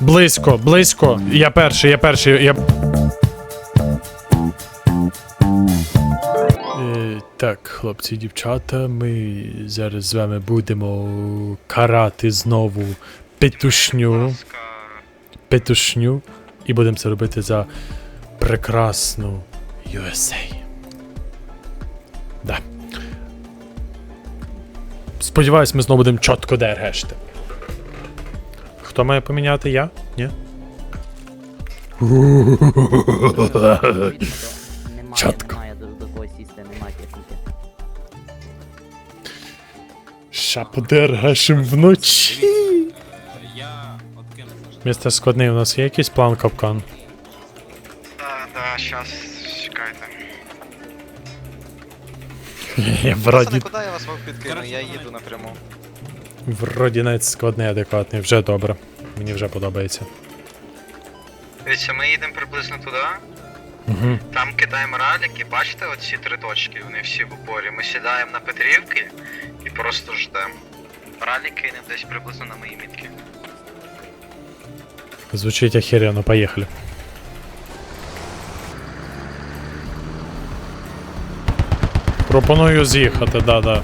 Близько, близько. Я перший, я перший, я. Е, так, хлопці і дівчата, ми зараз з вами будемо карати знову петушню. Петушню. І будемо це робити за прекрасну USA. Да. Сподіваюсь, ми знову будемо чітко дергешти. Хто має поміняти я? Ні? Техніки. Ща подергашим вночі. Містер складний, у нас є якийсь план капкан? Да, да, щас, чекайте. Я Пацани, вроді, куди я вас мог підкину? Я їду напряму. вроді навіть складний, адекватний. Вже добре. Мені вже подобається. Дивіться, ми їдемо приблизно туди. Угу. Там кидаємо раліки, бачите оці три точки, вони всі в упорі. Ми сідаємо на Петрівки і просто ждемо. Ралі кинемо десь приблизно на мої мітки. Звучить охеренно, поїхали. Пропоную з'їхати, да-да.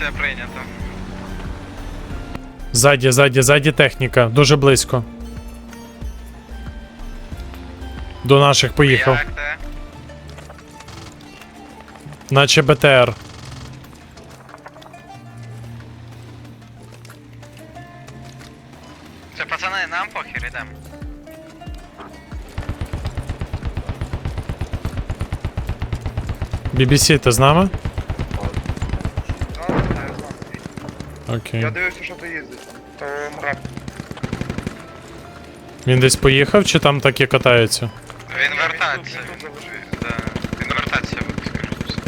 Пропозиція прийнята. Ззаді, ззаді, ззаді техніка. Дуже близько. До наших поїхав. Як де? Наче БТР. Це пацани, нам похер, ідемо. BBC, ти з нами? Окей. Я дивився, що ти їздиш. То мрак. Він десь поїхав чи там так і катається? Він вертається. Да. Він вертається, скажу.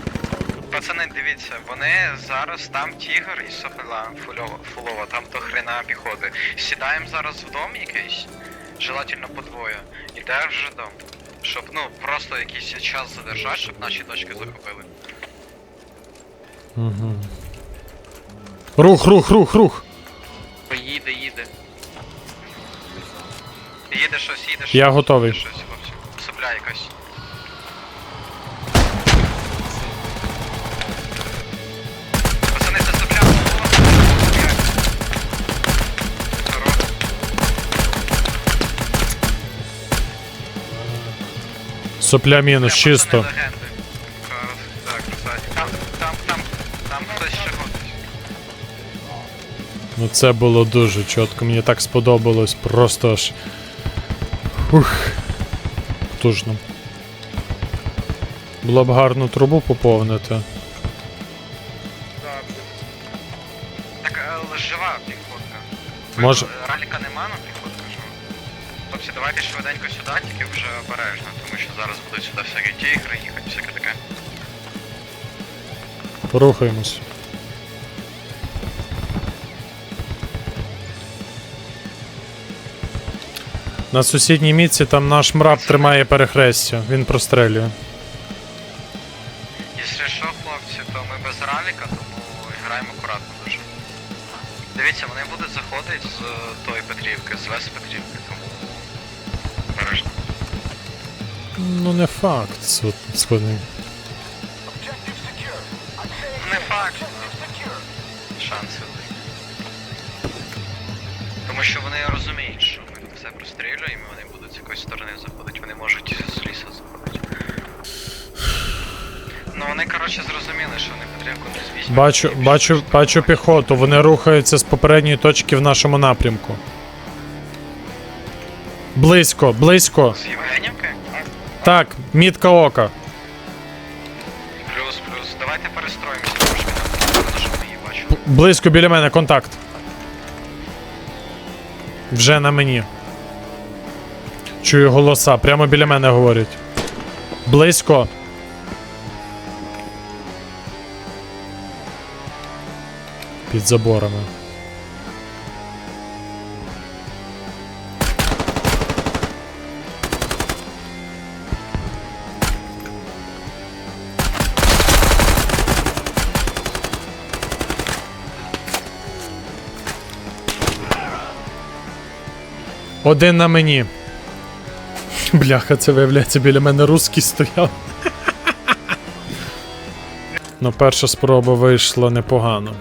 Пацани, дивіться, вони зараз там тігр і сопела фульова, фулова, там до хрена піхоти. Сідаємо зараз в дом якийсь, желательно по двоє, і держи дом. Щоб, ну, просто якийсь час задержати, щоб наші точки захопили. Угу. Рух, рух, рух, рух. Їде, їде. Їде щось, їде щось. Я готовий. Щось, хлопці. Сопля якась. Пацани, це сопля. Здорово. Сопля мінус, чисто. пацани. Клас. Це було дуже чітко. Мені так сподобалось. Просто аж. Ух. Тужно. Було б гарну трубу поповнити. Так, е, але жива піхотка. Може- Раліка нема, но піхотка жива. Хлопці, давайте швиденько сюди, тільки вже обережно, тому що зараз будуть сюди всякі тігри їхати, всяке таке. Рухаємось. На сусідній мітці там наш мраб тримає перехрестя. Він прострелює. Якщо що, хлопці, то ми без раліка, тому граємо акуратно дуже. Дивіться, вони будуть заходити з е, тої Петрівки, з Вес Петрівки, тому. Ну не факт. Сход- Сходний. Не факт, шанси великі. Тому що вони розуміють, що все прострілюємо, вони будуть з якоїсь сторони заходити, вони можуть з лісу заходити. Ну вони, коротше, зрозуміли, що вони Петрівку не звісно. Бачу, бачу, бачу піхоту. Вони рухаються з попередньої точки в нашому напрямку. Близько, близько. З Євгенівки? Так, мітка ока. Плюс, плюс. Давайте перестроїмося трошки сторону, щоб ми її бачили. П- Близько біля мене, контакт. Вже на мені. Чую голоса, прямо біля мене говорять. Близько. Під заборами. Один на мені. Бляха, це виявляється біля мене русський стояв. Ну, перша спроба вийшла непогано.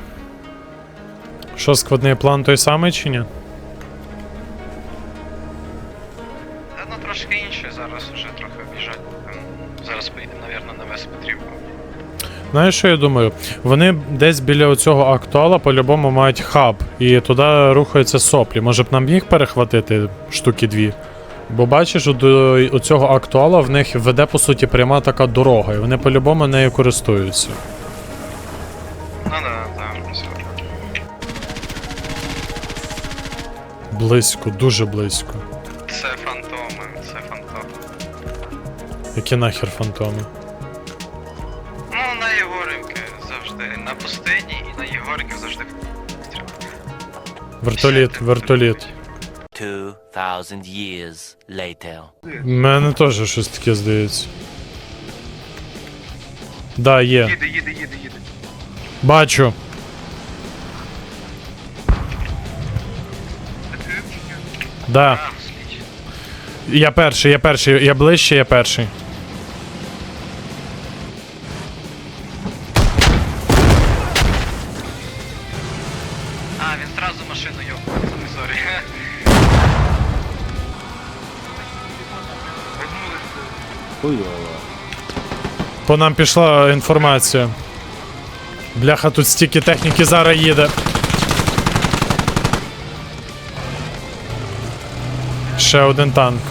Що, складний план той самий чи ні? Та ну трошки інше, зараз уже трохи біжать. Ем, Зараз поїдемо, мабуть, на вес Петрівку. Знаєш, що я думаю? Вони десь біля оцього актуала по-любому мають хаб, і туди рухаються соплі. Може б нам їх перехватити штуки дві? Бо бачиш, до оцього актуала в них веде по суті пряма така дорога, і вони по-любому нею користуються. Ну да, да, все. Близько, дуже близько. Це фантоми, це фантоми. Які нахер фантоми? Ну, на Єгорівки завжди. На пустині і на Єгорівки завжди. Вертоліт, вертоліт. 2,000 years later. У мене теж щось таке здається. Да, є. Їде, їде, їде, їде. Бачу. Да. А, слідчі. Я перший, я перший, я ближче, я перший. По нам пішла інформація. Бляха, тут стільки техніки зараз їде. Ще один танк.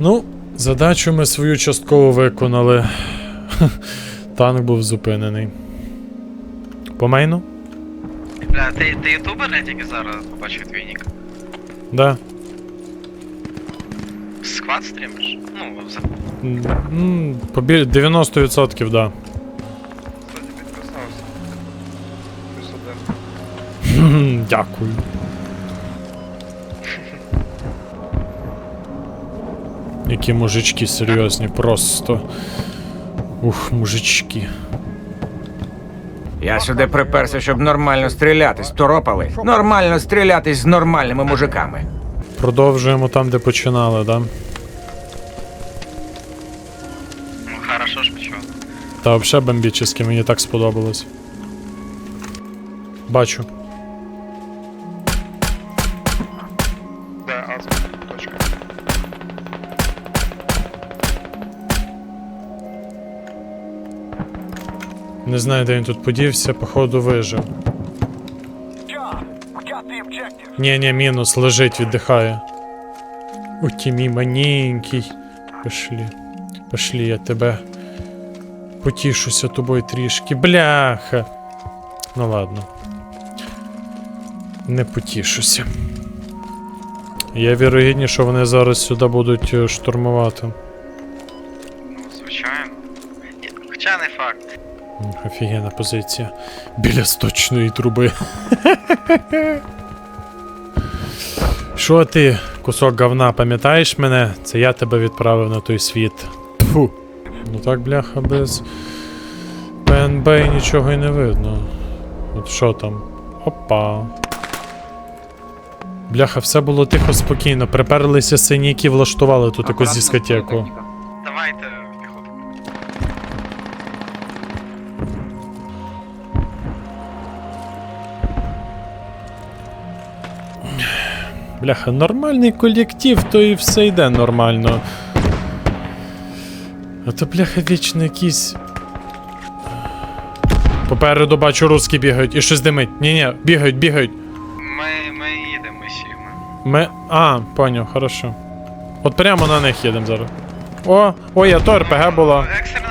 Ну, задачу ми свою частково виконали. Танк був зупинений. По мейну? Бля, ти, ти ютубер, я тільки зараз побачив твій нік. Да. Сквад стрімиш? Ну, за... М, Побіль 90% да. Кстати, підписався. Плюс один. Дякую. Які мужички серйозні, просто. Ух, мужички. Я сюди приперся, щоб нормально стрілятись, торопали. Нормально стрілятись з нормальними мужиками. Продовжуємо там, де починали, да? Ну, хорошо ж почав. Та взагалі бомбічно, мені так сподобалось. Бачу. Не знаю, де він тут подівся, походу вижив. Ні, ні, мінус, лежить, віддихає. У тімі маненький. Пошли. Пошли, я тебе. Потішуся тобою трішки. Бляха. Ну ладно. Не потішуся. Я вірогідні, що вони зараз сюди будуть е, штурмувати. Офігенна позиція. Біля сточної труби. Що ти, кусок говна, пам'ятаєш мене? Це я тебе відправив на той світ. Тфу. Ну так, бляха, без ПНБ нічого й не видно. От що там? Опа. Бляха, все було тихо, спокійно. Приперлися синіки, влаштували тут якусь дискотеку. Давайте Бляха, нормальний колектив, то і все йде нормально. А то, бляха, вічно якісь. Попереду бачу русські бігають і щось димить. Ні-ні, бігають, бігають. Ми, ми їдемо, ми. Ми. А, поняв, хорошо. От прямо на них їдемо зараз. О, ой, а то РПГ була. Екстрена